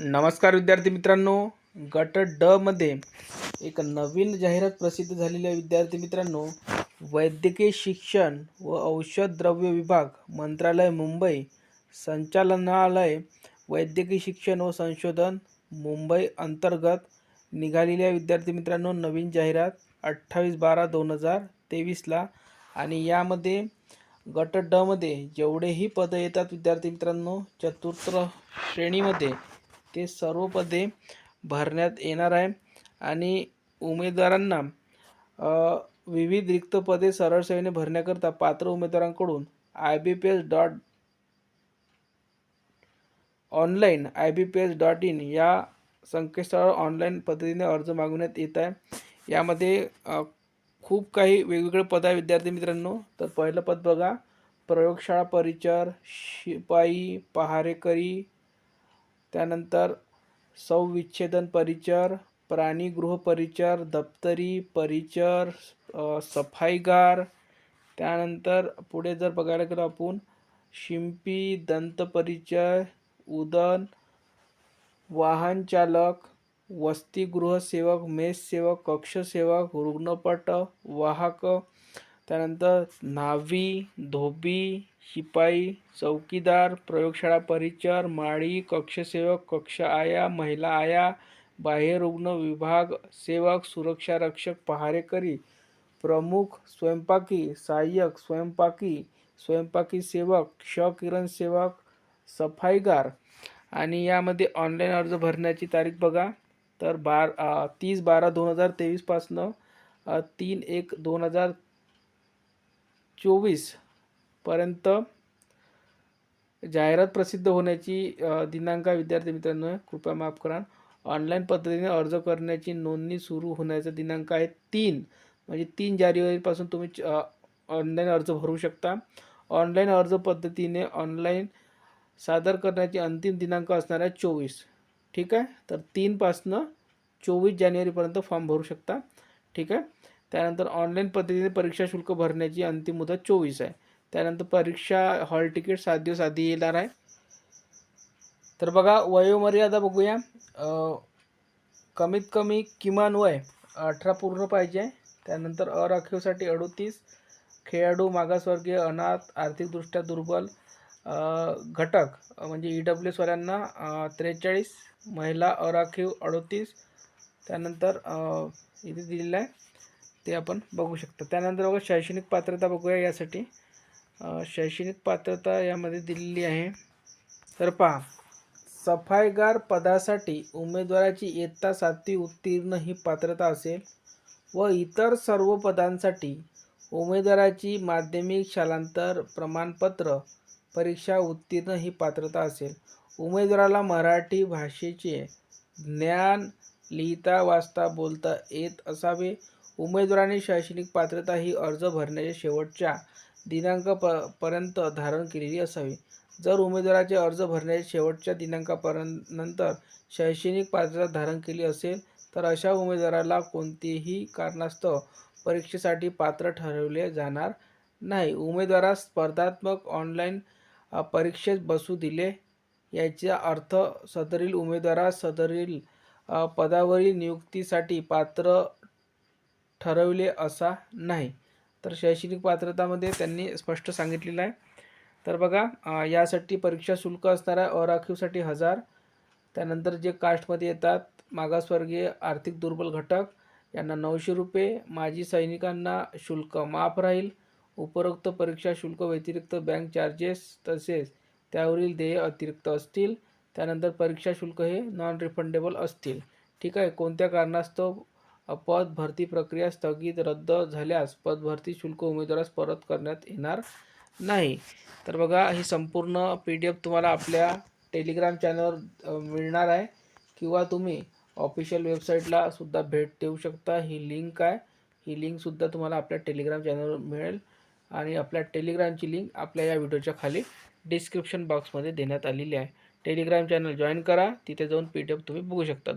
नमस्कार विद्यार्थी मित्रांनो. गट ड मध्ये एक नवीन जाहिरात प्रसिद्ध झालेली आहे विद्यार्थी मित्रांनो. वैद्यकीय शिक्षण व औषध द्रव्य विभाग मंत्रालय मुंबई. संचालनालय वैद्यकीय शिक्षण व संशोधन मुंबई अंतर्गत निघालेल्या विद्यार्थी मित्रांनो नवीन जाहिरात अठ्ठावीस बारा दोन हजार तेवीसला आणि यामध्ये गट डमध्ये जेवढेही पदं येतात विद्यार्थी मित्रांनो चतुर्थ श्रेणीमध्ये ते सर्व पदे भरण्यात येणार आहे. आणि उमेदवारांना विविध रिक्त पदे सरळ सेवेने भरण्याकरता पात्र उमेदवारांकडून I B P S dot online I B P S dot in या संकेतस्थळावर ऑनलाईन पद्धतीने अर्ज मागवण्यात येत आहे. यामध्ये खूप काही वेगवेगळे पद आहे विद्यार्थी मित्रांनो. तर पहिलं पद बघा. प्रयोगशाळा परिचर शिपाई पहारेकरी त्यानंतर संविच्छेदन परिचर प्राणीगृह परिचर दप्तरी परिचर सफाईगार. त्यानंतर पुढे जर बघायला गेलो आपण शिंपी दंतपरिचय उदन वाहन चालक मेषसेवक सेवक मेस सेवक कक्ष सेवक रुग्णपट वाहक त्यानंतर न्हावी धोबी शिपाई चौकीदार प्रयोगशाळा परिचर माळी कक्षसेवक कक्ष आया महिला आया बाह्यरुग्ण विभाग सेवक सुरक्षा रक्षक पहारेकरी प्रमुख स्वयंपाकी सहाय्यक स्वयंपाकी स्वयंपाकी सेवक क्ष किरण सेवक सफाईगार. आणि यामध्ये ऑनलाईन अर्ज भरण्याची तारीख बघा. तर बार तीस बारा दोन हजार तेवीसपासनं तीन एक दोन हजार चोवीसपर्यंत जाहिरात प्रसिद्ध होण्याची दिनांक आहे विद्यार्थी मित्रांनो कृपया माफ करा. ऑनलाईन पद्धतीने अर्ज करण्याची नोंदणी सुरू होण्याचा दिनांक आहे तीन. म्हणजे तीन जानेवारीपासून तुम्ही ऑनलाईन अर्ज भरू शकता. ऑनलाईन अर्ज पद्धतीने ऑनलाईन सादर करण्याची अंतिम दिनांक असणार आहे चोवीस. ठीक आहे? तर तीनपासनं चोवीस जानेवारीपर्यंत फॉर्म भरू शकता. ठीक आहे? त्यानंतर ऑनलाईन पद्धतीने परीक्षा शुल्क भरण्याची अंतिम मुदत चोवीस आहे. त्यानंतर परीक्षा हॉल तिकीट सात दिवस आधी येणार आहे. तर बघा वयोमर्यादा बघूया. कमीत कमी किमान वय अठरा पूर्ण पाहिजे. त्यानंतर अराखीवसाठी अडोतीस खेळाडू मागासवर्गीय अनाथ आर्थिकदृष्ट्या दुर्बल घटक म्हणजे ई डब्ल्यू एसवाल्यांना त्रेचाळीस महिला अराखीव अडोतीस. त्यानंतर इथे दिलेलं आहे. ते आपण बघू शकता. त्यानंतर बघा शैक्षणिक पात्रता बघूया यासाठी. शैक्षणिक पात्रता यामध्ये दिलेली आहे. तर पहा सफाईगार पदासाठी उमेदवाराची इयत्ता सातवी उत्तीर्ण ही पात्रता असेल व इतर सर्व पदांसाठी उमेदवाराची माध्यमिक शालांतर प्रमाणपत्र परीक्षा उत्तीर्ण ही पात्रता असेल. उमेदवाराला मराठी भाषेचे ज्ञान लिहिता वाचता बोलता येत असावे. उमेदवाराने शैक्षणिक पात्रता ही अर्ज भरण्याच्या शेवटच्या दिनांक प पर्यंत धारण केलेली असावी. जर उमेदवाराचे अर्ज भरण्याच्या शेवटच्या दिनांकापर्यंत नंतर शैक्षणिक पात्रता धारण केली असेल तर अशा उमेदवाराला कोणतेही कारणास्तव परीक्षेसाठी पात्र ठरवले जाणार नाही. उमेदवारास स्पर्धात्मक ऑनलाईन परीक्षेत बसू दिले याचा अर्थ सदरील उमेदवारास सदरील पदावरील नियुक्तीसाठी पात्र ठरवले असा नाही. तर शैक्षणिक पात्रतामध्ये त्यांनी स्पष्ट सांगितलेलं आहे. तर बघा यासाठी परीक्षा शुल्क असणार आहे अराखीवसाठी हजार. त्यानंतर जे कास्टमध्ये येतात मागासवर्गीय आर्थिक दुर्बल घटक यांना नऊशे रुपये. माजी सैनिकांना शुल्क माफ राहील. उपरोक्त परीक्षा शुल्क व्यतिरिक्त बँक चार्जेस तसेच त्यावरील देय अतिरिक्त असतील. त्यानंतर परीक्षा शुल्क हे नॉन रिफंडेबल असतील. ठीक आहे? कोणत्या कारणास्तव पद भरती प्रक्रिया स्थगित रद्द झाल्यास पदभरती शुल्क उमेदवारास परत करण्यात येणार नाही. तर बघा ही संपूर्ण पी डी एफ तुम्हाला आपल्या टेलिग्राम चॅनलवर मिळणार आहे. किंवा तुम्ही ऑफिशियल वेबसाईटला सुद्धा भेट देऊ शकता. ही लिंक आहे. ही लिंकसुद्धा तुम्हाला आपल्या टेलिग्राम चॅनलवर मिळेल. आणि आपल्या टेलिग्रामची लिंक आपल्या या व्हिडिओच्या खाली डिस्क्रिप्शन बॉक्समध्ये देण्यात आलेली आहे. टेलिग्राम चॅनल जॉईन करा. तिथे जाऊन पी डी एफ तुम्ही बघू शकता.